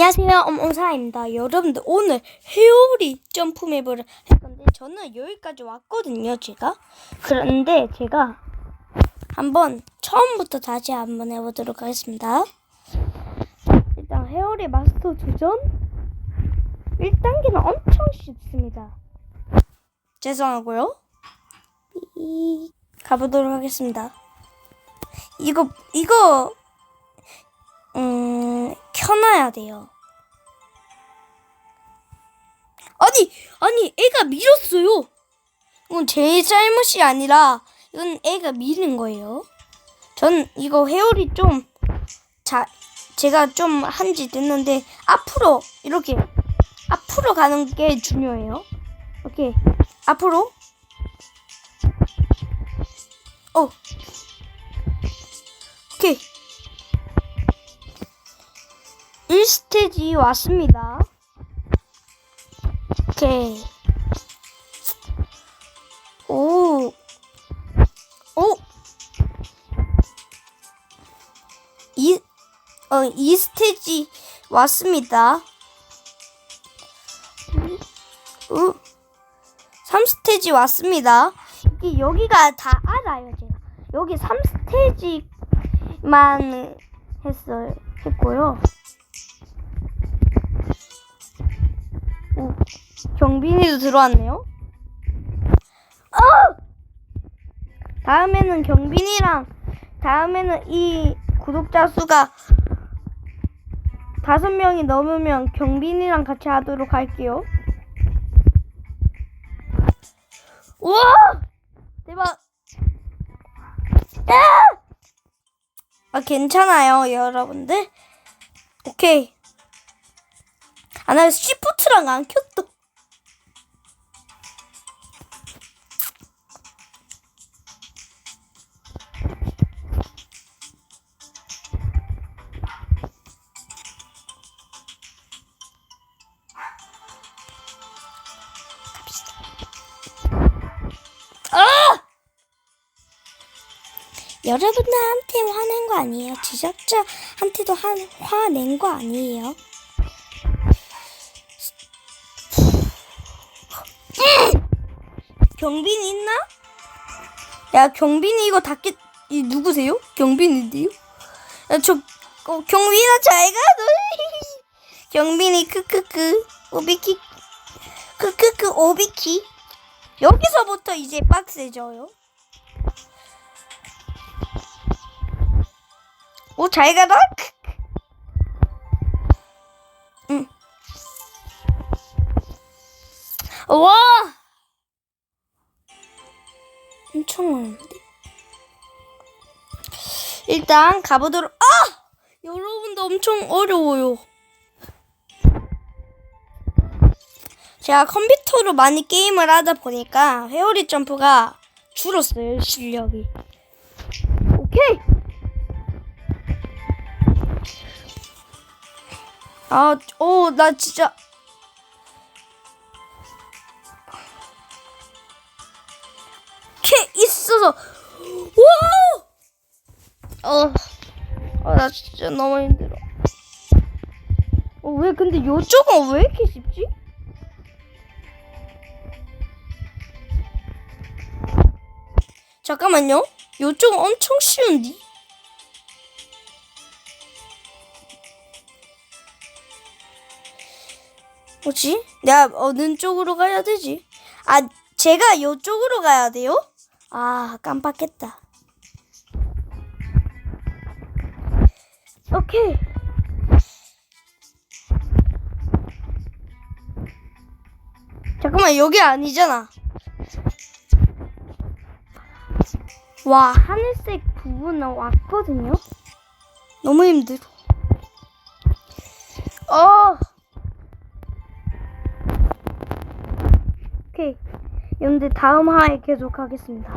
안녕하세요, 엄옹사입니다. 여러분들 오늘 회오리 점프맵을 할 건데 저는 여기까지 왔거든요, 제가. 그런데 제가 한번 처음부터 다시 한번 해보도록 하겠습니다. 일단 회오리 마스터 도전 1단계는 엄청 쉽습니다. 죄송하고요. 이 가보도록 하겠습니다. 이거 이거 음, 켜놔야 돼요. 아니, 아니, 애가 밀었어요. 이건 제 잘못이 아니라, 이건 애가 밀은 거예요. 전 이거 회오리 좀, 자, 제가 좀 한지 됐는데, 앞으로, 이렇게, 앞으로 가는 게 중요해요. 오케이. 앞으로. 어. 오케이. 1스테이지 왔습니다. 오케이. 오. 오. 이, 어, 2스테이지 왔습니다. 오. 3스테이지 왔습니다. 이- 여기가 다 알아요, 제가. 여기 3스테이지만 했어요. 했고요. 경빈이도 들어왔네요. 어! 다음에는 경빈이랑 다음에는 이 구독자 수가 다섯 명이 넘으면 경빈이랑 같이 하도록 할게요. 우와! 대박! 야! 아, 괜찮아요, 여러분들. 오케이. 아, 나 시프트랑 안 켰다. 여러분들한테 화낸 거 아니에요. 제작자한테도 한, 화낸 거 아니에요. 경빈 있나? 야 경빈이 이거 닫겠 이 누구세요? 경빈인데요? 야 저 어, 경빈아 잘 가 너 경빈이 크크크 오비키 크크크 오비키 여기서부터 이제 빡세져요. 오 잘. 크크. 응. 와. 엄청 어려운데. 일단 가보도록. 아! 여러분도 엄청 어려워요. 제가 컴퓨터로 많이 게임을 하다 보니까 회오리 점프가 줄었어요, 실력이. 오케이! 아, 오, 나 진짜. 캐 있어서 와! 어, 어, 나 진짜 너무 힘들어. 어, 왜 근데 요쪽은 왜 이렇게 쉽지? 잠깐만요. 요쪽은 엄청 쉬운데? 뭐지? 내가 어느 쪽으로 가야 되지? 아, 제가 요쪽으로 가야 돼요? 아, 깜빡했다. 오케이. 잠깐만, 여기 아니잖아. 와, 하늘색 부분은 왔거든요? 너무 힘들어. 어. 오케이. 여러분들 다음 화에 계속 하겠습니다.